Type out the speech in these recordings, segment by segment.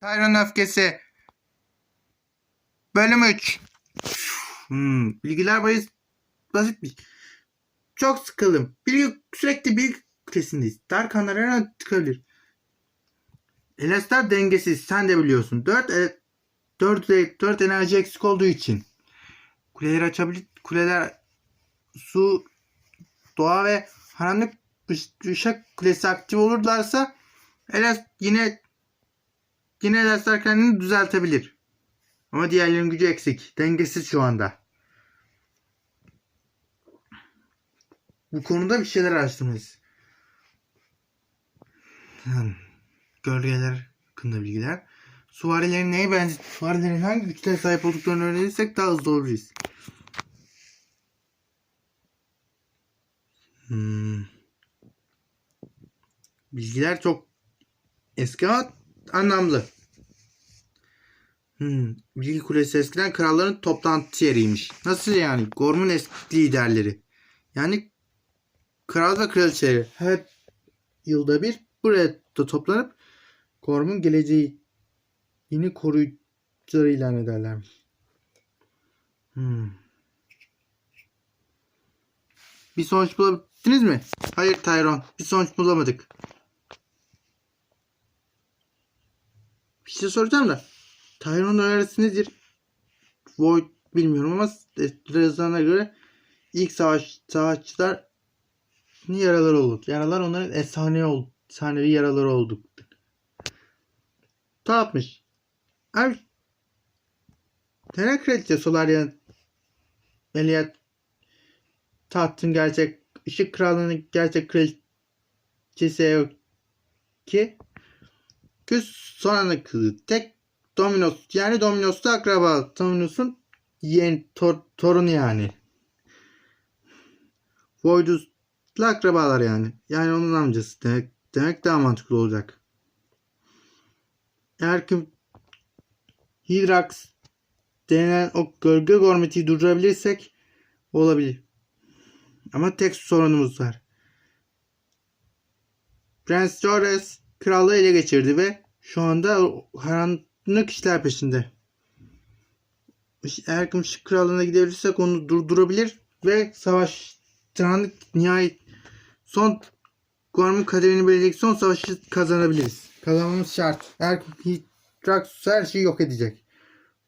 Tayron öfkesi. Bölüm 3. Hmm, bilgiler basit, basitmiş. Çok sıkıldım. Bilgi, sürekli bilgi kütlesindeyiz. Darkanlar her an tıkabilir. Elesler dengesiz. Sen de biliyorsun. 4 e, 4 4 enerji eksik olduğu için. Kuleleri açabilir. Kuleler su, doğa ve karanlık ış- ışık kulesi aktif olurlarsa Eles yine yine Elesler kendini düzeltebilir. Ama diğerlerinin gücü eksik. Dengesiz şu anda. Bu konuda bir şeyler araştırmalıyız. Hmm. Gölgeler hakkında bilgiler. Suvarilerin neye benzer, suvarilerin hangi güçlere sahip olduklarını öğrenirsek daha hızlı oluruz. Hmm. Bilgiler çok eski ama anlamlı. Hmm. Bilgi Kulesi eskiden kralların toplantı yeriymiş. Nasıl yani? Gorm'un eski liderleri. Yani kral ve kraliçeleri her yılda bir buraya da toplanıp Gorm'un geleceği yeni koruyucuları ilan ederlermiş. Hmm. Bir sonuç bulabildiniz mi? Hayır Tyron. Bir sonuç bulamadık. Bir şey soracağım da. Tyron'un önerisi nedir? Void bilmiyorum ama yazılarına göre ilk savaş savaşçılar yaraları olur. Yaralar onların efsane ol, efsanevi yaraları oldu. Ne yapmış? Abi Neden kraliçe Solarian Meliyat tahtın gerçek ışık krallığının gerçek kraliçesi yok ki Küs sonanın kızı tek Dominos yani Dominos'ta akraba Dominos'un yeğen tor, torunu yani Voidus'la akrabalar yani yani onun amcası demek, demek daha mantıklı olacak eğer ki Hydrax denilen o gölge gormiti durdurabilirsek olabilir. Ama tek sorunumuz var. Prens Jores krallığı ele geçirdi ve şu anda o karanlık işler peşinde. Eğer ki Işık Krallığı'na gidebilirsek onu durdurabilir ve savaş karanlık nihayet son Gorm'un kaderini belirleyecek son savaşı kazanabiliriz. Kazanmamız şart. Ki Hydrax her şeyi yok edecek.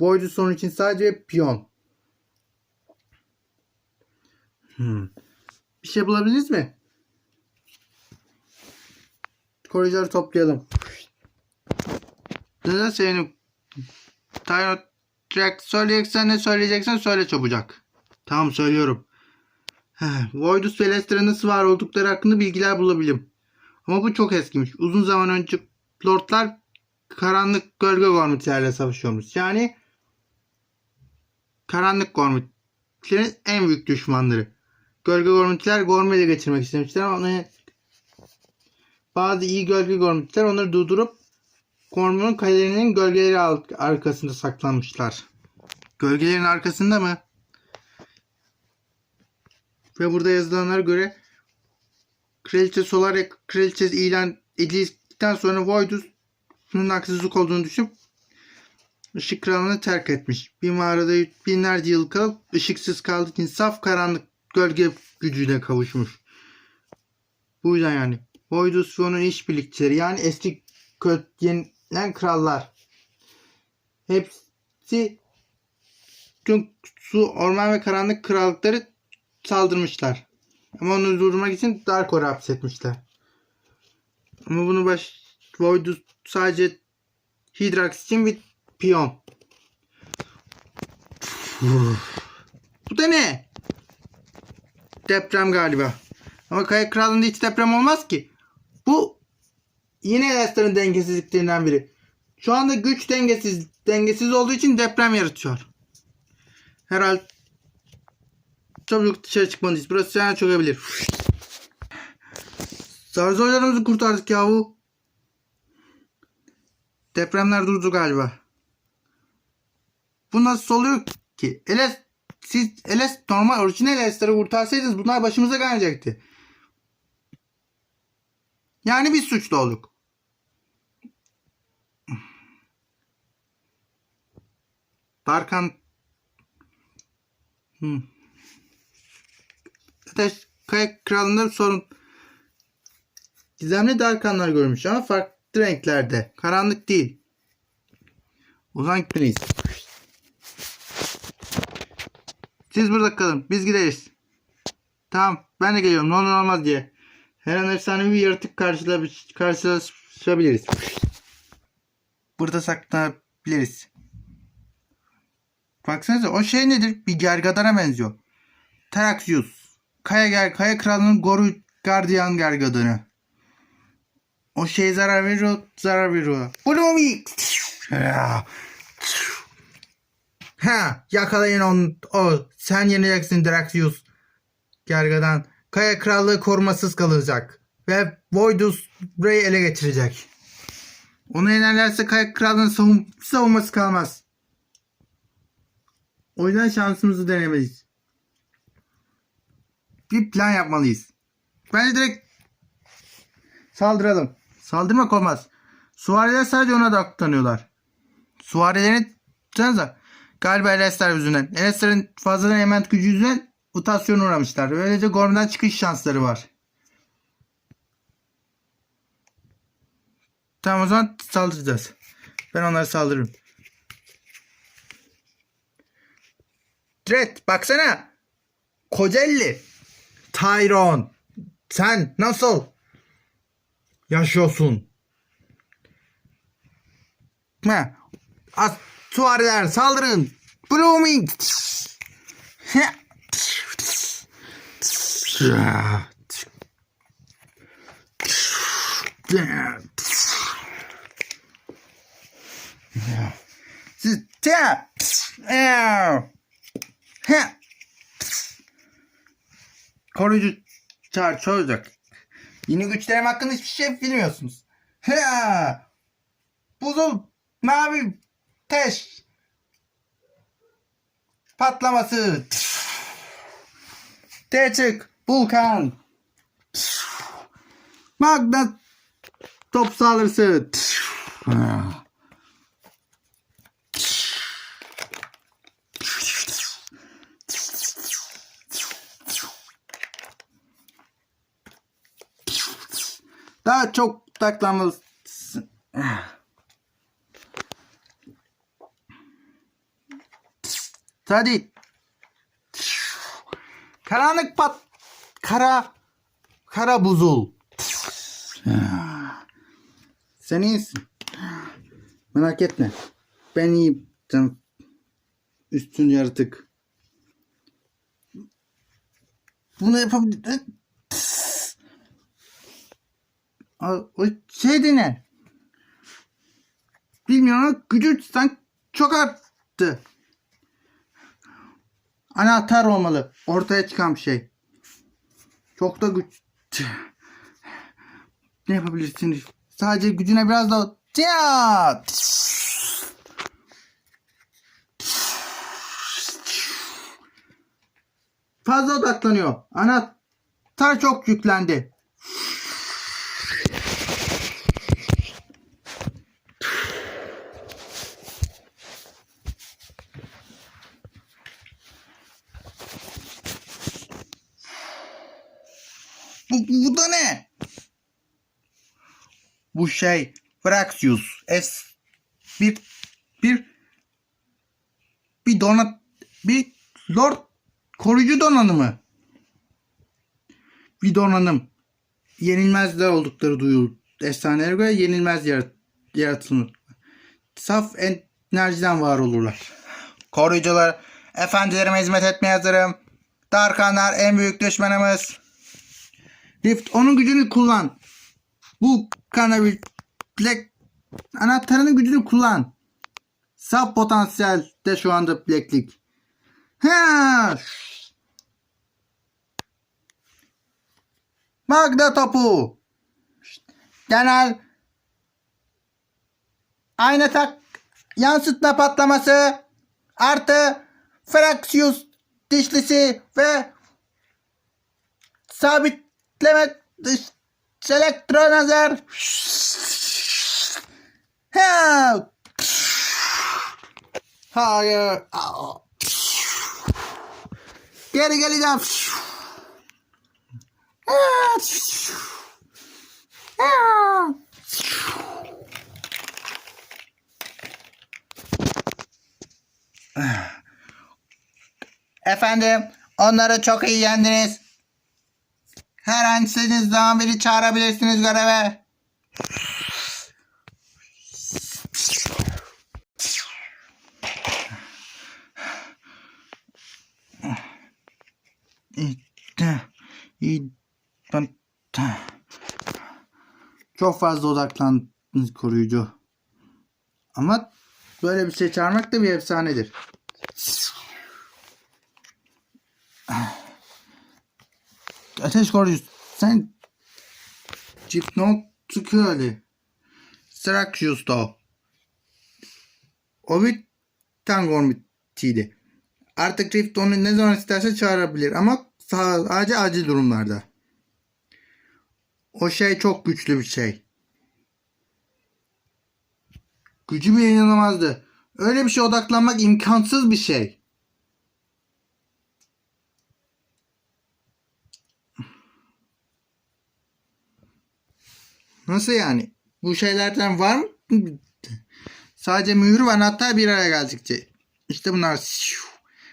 Void'u son için sadece piyon. Hmm. Bir şey bulabildiniz mi? Koruyucuları toplayalım. Neden senin Tyro Track söyleyeceksen ne söyleyeceksen söyle çabucak. Tamam söylüyorum. Voidus ve Lester'ın nasıl var oldukları hakkında bilgiler bulabilirim. Ama bu çok eskimiş. Uzun zaman önce Lordlar karanlık gölge gormitlerle savaşıyormuş. Yani karanlık gormitlerin en büyük düşmanları. Gölge gormitler gormi ele geçirmek istemişler ama bazı iyi gölge gormitler onları durdurup Gorm'un kalelerinin gölgeleri arkasında saklanmışlar. Gölgelerin arkasında mı? Ve burada yazılanlara göre Kraliçe Solaria Kraliçesi ilan edildikten sonra Voidus bunun haksızlık olduğunu düşünüp Işık Krallığı terk etmiş. Bir mağarada binlerce yıl kalıp ışıksız kaldığı için saf karanlık gölge gücüne kavuşmuş. Bu yüzden yani Voidus ve onun işbirlikçileri yani eski kö- yenilen krallar hepsi tüm su, orman ve karanlık krallıkları saldırmışlar. Ama onu durdurmak için Darkor'u hapsetmişler. Ama bunu baş Voidus sadece Hydrax için bir piyon. Bu da ne? Deprem galiba. Ama Kaya Krallığı'nda hiç deprem olmaz ki. Bu yine Lester'ın dengesizliklerinden biri. Şu anda güç dengesiz dengesiz olduğu için deprem yaratıyor. Herhalde çabuk dışarı çıkmalıyız. Burası yana çökebilir. Zarzorlarımızı kurtardık yahu. Depremler durdu galiba. Bu nasıl oluyor ki? Eles, siz Eles normal orijinal Eles'leri kurtarsaydınız bunlar başımıza gelecekti. Yani biz suçlu olduk. Darkan hmm. Ateş Kaya Kralı'nda bir sorun. Gizemli Darkanlar görmüş ama farklı renklerde. Karanlık değil. O zaman gitmeliyiz. Siz burada kalın. Biz gideriz. Tamam. Ben de geliyorum. Ne olur olmaz diye. Her an efsanevi bir yaratık karşıla- karşılaşabiliriz. Burada saklanabiliriz. Baksanıza o şey nedir? Bir gergadana benziyor. Taraxius. Kaya, ger Kaya Kralı'nın Goru Gardiyan gergadanı. O şey zarar veriyor, zarar veriyor. Bloomy! Ha, yakalayın onu. O, sen yeneceksin Draxius. Gergadan. Kaya Krallığı korumasız kalacak. Ve Voidus burayı ele geçirecek. Onu yenerlerse Kaya Krallığı'nın savun savunması kalmaz. O yüzden şansımızı denemeliyiz. Bir plan yapmalıyız. Bence direkt saldıralım. Saldırmak olmaz. Süvariler sadece ona odaklanıyorlar. Süvarilerin sanıza galiba Elesler yüzünden. Elesler'in fazladan element gücü yüzünden mutasyona uğramışlar. Böylece Gorm'dan çıkış şansları var. Tamam o zaman saldıracağız. Ben onlara saldırırım. Dread baksana. Kocelli. Tyron. Sen nasıl yaşıyorsun? Ha. As Suariler saldırın. Blooming. Koruyucu çağrı olacak. Yeni güçlerim hakkında hiçbir şey bilmiyorsunuz. Ha! Buzul mavi teş patlaması Teçik vulkan magnet top saldırısı Daha çok taklanmalısın. Hadi. Karanlık pat. Kara. Kara buzul. Sen iyisin. Merak etme. Ben iyiyim. Canım. Üstün yaratık. Bunu yapabilir. O şey dene. Bilmiyorum gücü sanki çok arttı. Anahtar olmalı. Ortaya çıkan bir şey. Çok da güç. Ne yapabilirsin? Sadece gücüne biraz daha... Ya! Fazla odaklanıyor. Anahtar çok yüklendi. Bu, bu da ne? Bu şey Fraxius S bir bir bir donat bir Lord koruyucu donanımı. Bir donanım. Yenilmezler oldukları duyulur. Efsanelere göre yenilmez yarat yaratılır. Saf enerjiden var olurlar. Koruyucular, efendilerime hizmet etmeye hazırım. Darkanlar en büyük düşmanımız. Rift onun gücünü kullan. Bu kanabil anahtarının gücünü kullan. Saf potansiyel de şu anda Black'lik. Ha! Magda topu. Genel aynı tak yansıtma patlaması artı Fraxius dişlisi ve sabitleme dış elektronazar ha Hayır. Geri geleceğim. Efendim, onları çok iyi yendiniz. Her an istediğiniz zaman beni çağırabilirsiniz göreve. Çok fazla odaklandınız koruyucu. Ama böyle bir şey çağırmak da bir efsanedir. Ateş koruyucu sen Cipnot Tıkıali Syracus'ta o bir Tangormit'iydi. Artık Rift onu ne zaman isterse çağırabilir ama sadece acil durumlarda. O şey çok güçlü bir şey. Gücü bir inanılmazdı. Öyle bir şey odaklanmak imkansız bir şey. Nasıl yani? Bu şeylerden var mı? Sadece mühür ve anahtar bir araya geldikçe. İşte bunlar.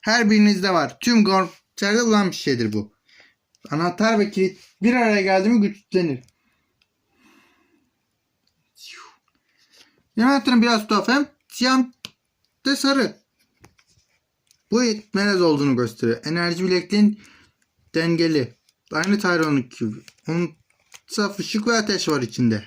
Her birinizde var. Tüm gormçerde olan bir şeydir bu. Anahtar ve kilit bir araya geldi mi güçlenir. Anahtarın biraz tuhaf hem siyah de sarı. Bu melez olduğunu gösteriyor. Enerji bilekliğin dengeli. Aynı Tyron'un gibi. Onun saf ışık ve ateş var içinde.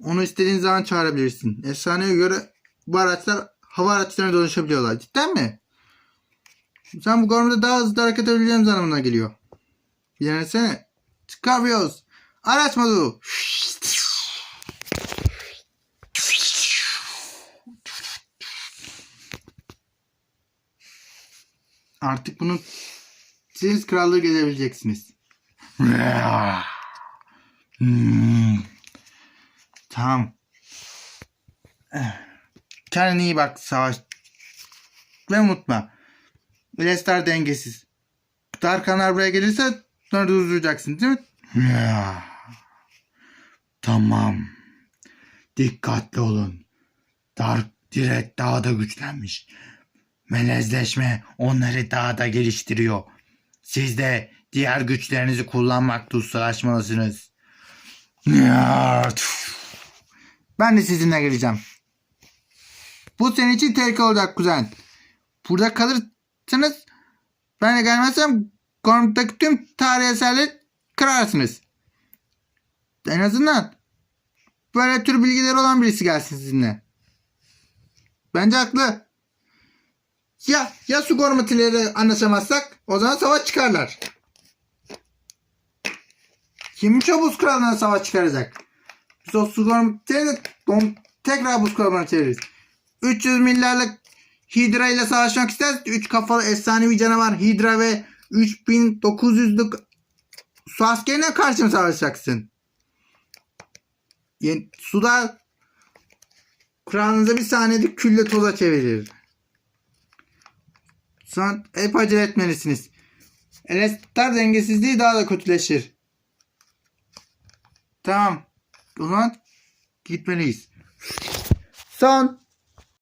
Onu istediğin zaman çağırabilirsin. Efsaneye göre bu araçlar hava araçlarına dönüşebiliyorlar. Cidden mi? Sen bu gormda daha hızlı hareket edebileceğimiz anlamına geliyor. Bir denesene. Çıkarıyoruz. Araç modu. Artık bunu siz krallığı gezebileceksiniz. Hmm. Tamam. Kendine iyi bak savaş. Ve unutma. Lestar dengesiz. Darkanlar buraya gelirse sonra durduracaksın değil mi? Tamam. Dikkatli olun. Dark direkt daha da güçlenmiş. Melezleşme onları daha da geliştiriyor. Siz de diğer güçlerinizi kullanmakta ustalaşmalısınız. Ben de sizinle geleceğim. Bu senin için tehlike olacak kuzen. Burada kalırsanız ben de gelmezsem Gorm'daki tüm tarihi eserleri kırarsınız. En azından böyle tür bilgileri olan birisi gelsin sizinle. Bence haklı. Ya ya su gormatileri anlaşamazsak o zaman savaş çıkarlar. Kim o buz kralına savaş çıkaracak? Biz o don tekrar buz kralına çeviririz. 300 milyarlık Hydra ile savaşmak istersen 3 kafalı efsanevi canavar Hydra ve 3900'lük su askerine karşı mı savaşacaksın? Yani, suda kralınızı bir saniyede külle toza çevirir. Sen hep acele etmelisiniz. Elestar dengesizliği daha da kötüleşir. Tamam. O zaman gitmeliyiz. Son